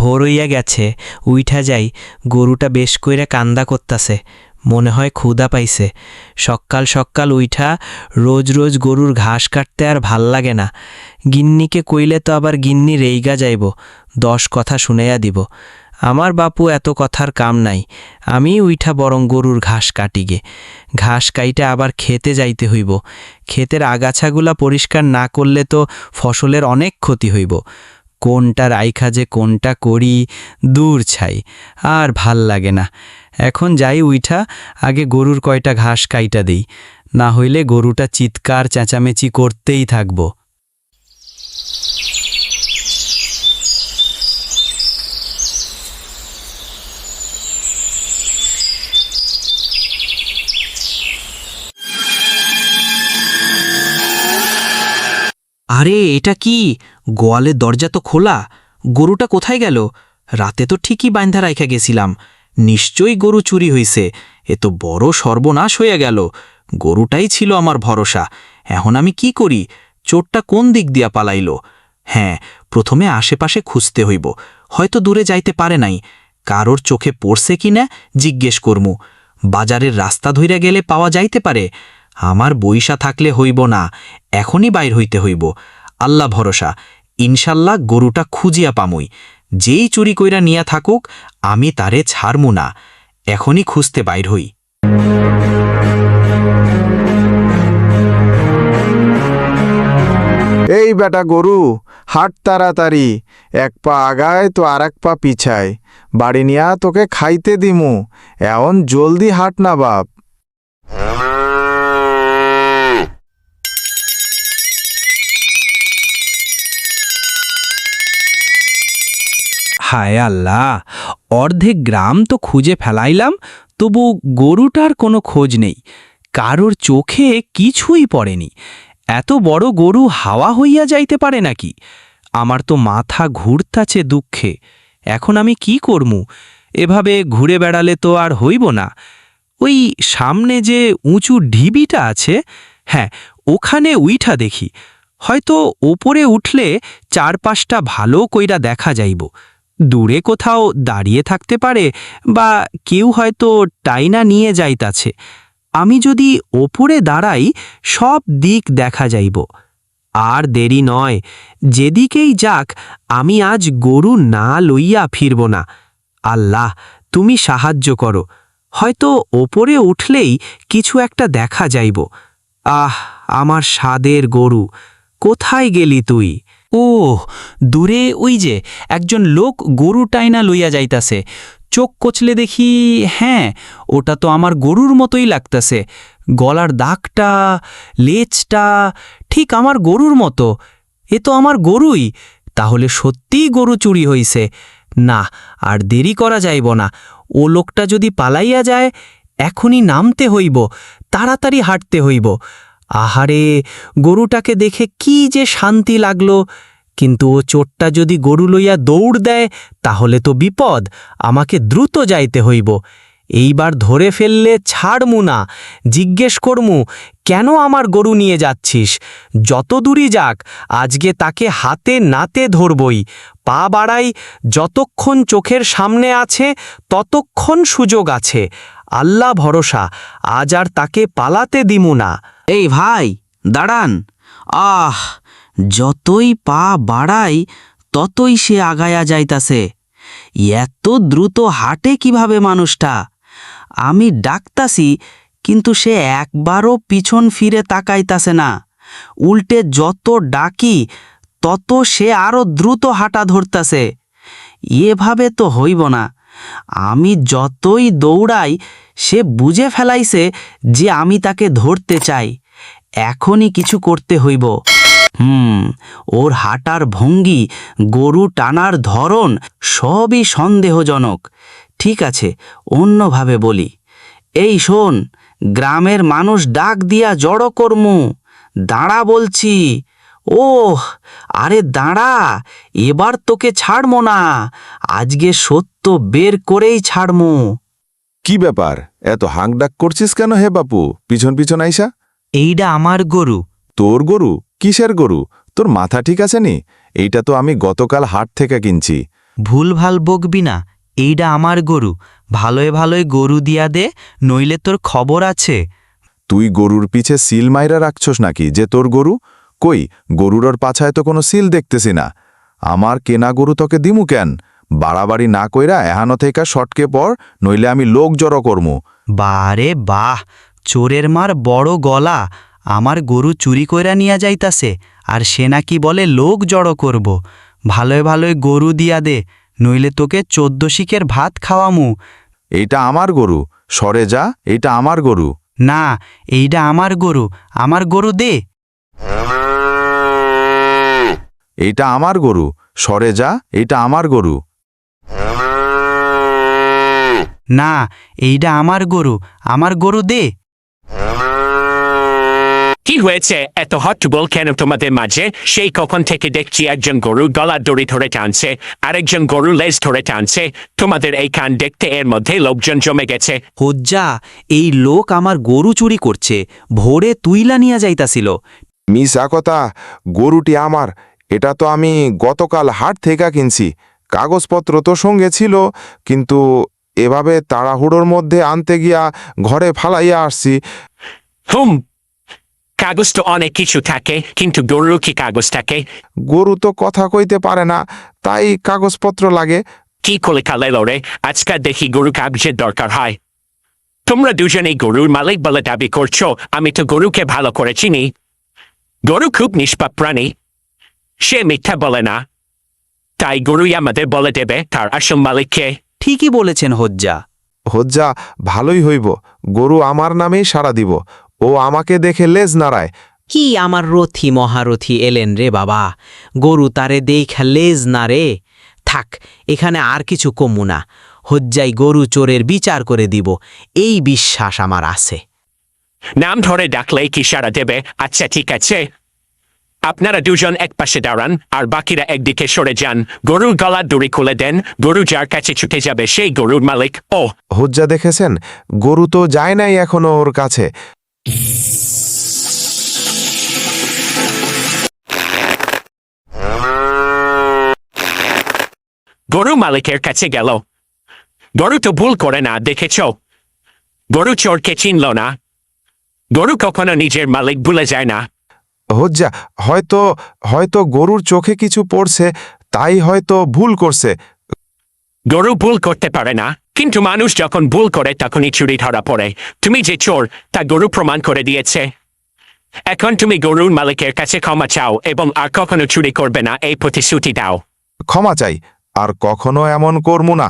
ভোর হইয়া গেছে, উইঠা যাই, গরুটা বেশ কইরা কান্দা করতাছে, মনে হয় ক্ষুধা পাইছে। সকাল সকাল উইঠা রোজ রোজ গরুর ঘাস কাটতে আর ভালো লাগে না। গিন্নিকে কইলে তো আবার গিন্নি রেইগা যাইব, দশ কথা শুনাইয়া দিব। আমার বাপু এত কথার কাম নাই আমি উইঠা বরং গরুর ঘাস কাটিগে ঘাস কাইটা আবার খেতে যাইতে হইব। ক্ষেতের আগাছাগুলা পরিষ্কার না করলে তো ফসলের অনেক ক্ষতি হইব। কোনটা রাইখা যে কোনটা করি, দূর ছাই, আর ভালো লাগে না। এখন যাই উইঠা, আগে গরুর কয়টা ঘাস কাইটা দিই, না হইলে গরুটা চিৎকার চেঁচামেচি করতেই থাকব। আরে, এটা কি? গোয়ালের দরজা তো খোলা। গরুটা কোথায় গেল? রাতে তো ঠিকই বান্ধা রাইখা গেছিলাম। নিশ্চয়ই গরু চুরি হইছে। এ তো বড় সর্বনাশ হইয়া গেল। গরুটাই ছিল আমার ভরসা। এখন আমি কি করি? চোরটা কোন দিক দিয়া পালাইল? হ্যাঁ প্রথমে আশেপাশে খুঁজতে হইব। হয়তো দূরে যাইতে পারে নাই। কারোর চোখে পড়ছে কি না জিজ্ঞেস করমু। বাজারের রাস্তা ধইরা গেলে পাওয়া যাইতে পারে। আমার বইসা থাকলে হইব না, এখনই বাইর হইতে হইব। আল্লাহ ভরসা, ইনশাল্লাহ গরুটা খুঁজিয়া পামুই। যেই চুরি কইরা নিয়া থাকুক, আমি তারে ছাড়মু না, এখনই খুঁজতে বাইর হই। এই বেটা গরু, হাট তাড়াতাড়ি, এক পা আগায় তো আর এক পা পিছায়। বাড়ি নিয়া তোকে খাইতে দিমু, এমন জলদি হাট না বাপ। হায় আল্লাহ, অর্ধেক গ্রাম তো খুঁজে ফেলাইলাম, তবু গরুটার কোনো খোঁজ নেই। কারোর চোখে কিছুই পড়েনি। এত বড় গরু হাওয়া হইয়া যাইতে পারে নাকি? আমার তো মাথা ঘুরতাছে দুঃখে। এখন আমি কি করমু? এভাবে ঘুরে বেড়ালে তো আর হইব না। ওই সামনে যে উঁচু ঢিবিটা আছে হ্যাঁ ওখানে উইঠা দেখি। হয়তো ওপরে উঠলে চারপাশটা ভালো কইরা দেখা যাইব। দূরে কোথাও দাঁড়িয়ে থাকতে পারে বা কেউ হয়তো টাইনা নিয়ে যাইতাছে। আমি যদি ওপরে দাঁড়াই, সব দিক দেখা যাইব। আর দেরি নয়, যেদিকেই যাক, আমি আজ গরু না লইয়া ফিরব না। আল্লাহ, তুমি সাহায্য করো। হয়তো ওপরে উঠলেই কিছু একটা দেখা যাইব। আহ, আমার স্বাদের গরু, কোথায় গেলি তুই? ও দূরে ওই যে একজন লোক গরু টাইনা লইয়া যাইতাছে। চোখ কচলে দেখি হ্যাঁ ওটা তো আমার গরুর মতোই লাগতাছে। গলার দাগটা, লেজটা ঠিক আমার গরুর মতো। এ তো আমার গরুই, তাহলে সত্যিই গরু চুরি হইছে। না, আর দেরি করা যাইব না। ও লোকটা যদি পালাইয়া যায়, এখনই নামতে হইব, তাড়াতাড়ি হাঁটতে হইব। আহারে, গরুটাকে দেখে কি যে শান্তি লাগল। কিন্তু ও চোরটা যদি গরু লইয়া দৌড় দেয়, তাহলে তো বিপদ, আমাকে দ্রুত যাইতে হইব। এইবার ধরে ফেললে ছাড়মু না। জিজ্ঞেস করমু, কেন আমার গরু নিয়ে যাচ্ছিস? যত দূরই যাক, আজকে তাকে হাতে নাতে ধরবই। পা বাড়াই, যতক্ষণ চোখের সামনে আছে, ততক্ষণ সুযোগ আছে। আল্লাহ ভরসা, আজ আর তাকে পালাতে দিমু না। এই ভাই, দাঁড়ান। আহ, যতই পা বাড়াই, ততই সে আগায়া যাইতাছে। এত দ্রুত হাঁটে কীভাবে মানুষটা? আমি ডাকতাছি, কিন্তু সে একবারও পিছন ফিরে তাকাইতাছে না। উল্টে যত ডাকি, তত সে আরও দ্রুত হাঁটা ধরতাছে। এভাবে তো হইব না। আমি যতই দৌড়াই, সে বুঝে ফেলাইছে যে আমি তাকে ধরতে চাই। এখনই কিছু করতে হইব। হুম, ওর হাঁটার ভঙ্গি, গরু টানার ধরন সবই সন্দেহজনক। ঠিক আছে, অন্যভাবে বলি। এই শোন, গ্রামের মানুষ ডাক দিয়া জড়ো কর্ম। দাঁড়া বলছি। ওহ আরে দাঁড়া এবার তোকে ছাড়মো না। আজকে সত্য বের করেই ছাড়মু। কি ব্যাপার? এত হাঁকডাক করছিস কেন হে বাপু? পিছন পিছন আইসা। এইটা আমার গরু। তোর গরু? কিসের গরু? তোর মাথা ঠিক আছে নি? এইটা তো আমি গতকাল হাট থেকে কিনছি। ভুলভাল বকবি না এইটা আমার গরু। ভালোয় ভালোয় গরু দিয়া দে নইলে তোর খবর আছে। তুই গরুর পিছে সিল মাইরা রাখছস নাকি যে তোর গরু? কই গরুরর পাছায় তো কোনো সিল দেখতেছি না। আমার কেনা গরু তোকে দিমু কেন? বাড়াবাড়ি না কইরা এহানো থেকে শটকে পর নইলে আমি লোক জড়ো করমু। বারে বাহ চোরের মার বড় গলা। আমার গরু চুরি কইরা নিয়া যাইতাছে আর সে নাকি বলে লোক জড়ো করব। ভালোয় ভালোয় গরু দিয়া দে নইলে তোকে চোদ্দ শিকের ভাত খাওয়ামু। এইটা আমার গরু সরে যা এইটা আমার গরু। না এইটা আমার গরু আমার গরু দে। এইটা আমার গরু সরে যা এইটা আমার গরু। না এইটা আমার গরু আমার গরু দে। কি হয়েছে? এত হট্টগোল কেন তোমাদের মাঝে? সেই কখন থেকে দেখছি একজন গরু গলার দড়ি ধরে টানছে আরেকজন গরু লেজ ধরে টানছে। তোমাদের এই কান দেখতে এর মধ্যে লোকজন জমে গেছে। হজ্জা এই লোক আমার গরু চুরি করছে ভোরে তুইলা নিয়া যাইতাছিল। মিসা কথা গরুটি আমার এটা তো আমি গতকাল হাট থেকে কিনছি। কাগজপত্র তো সঙ্গে ছিল কিন্তু এভাবে তাড়াহুড়োর মধ্যে আনতে গিয়া ঘরে ফালাইয়া আসছি। হুম কাগজ তো অনেক কিছু থাকে কিন্তু গরু কি কাগজ থাকে? গরু তো কথা কইতে পারে না তাই কাগজপত্র লাগে। কি করে কালে লড়ে আজকাল দেখি গরু কাগজের দরকার হয়। তোমরা দুজনেই গরুর মালিক বলে দাবি করছ আমি তো গরুকে ভালো করে চিনি। গরু খুব নিষ্পাপ প্রাণী সে মিথ্যা বলে না তাই গরুই আমাদের বলে দেবে তার আসল মালিককে ঠিকই বলেছেন হজ্জা। হজ্জা ভালোই হইব। গরু আমার নামেই সাড়া দিব। ও আমাকে দেখে লেজ নাড়ায়। কি আমার রথি মহারথি এলেন রে বাবা? গরু তারে দেখা লেজ না রে থাক এখানে আর কিছু কমু না। হজ্জাই গরু চোরের বিচার করে দিব। এই বিশ্বাস আমার আছে। নাম ধরে ডাকলেই কি সারা দেবে? আচ্ছা ঠিক আছে। আপনারা দুজন এক পাশে দাঁড়ান আর বাকিরা একদিকে সরে যান। গরুর গলা দড়ি খুলে দেন গরু যার কাছে ছুটে যাবে সেই গরুর মালিক। ও হজ্জা দেখেছেন? গরু তো যায় নাই এখনও ওর কাছে। গরু মালিকের কাছে গেল। গরু তো ভুল করে না দেখেছ? গরু চোরকে চিনল না। গরু কখনো নিজের মালিক ভুলে যায় না। হজ্জা হয়তো হয়তো গরুর চোখে কিছু পড়ছে তাই হয়তো ভুল করছে। গরু ভুল করতে পারে না কিন্তু মানুষ যখন ভুল করে তখনই চুরি ধরা পড়ে। তুমি যে চোর তা গরু প্রমাণ করে দিয়েছে। এখন তুমি গরুর মালিকের কাছে ক্ষমা চাও এবং আর কখনো চুরি করবে না এই প্রতিশ্রুতি দাও। ক্ষমা চাই আর কখনো এমন করমু না।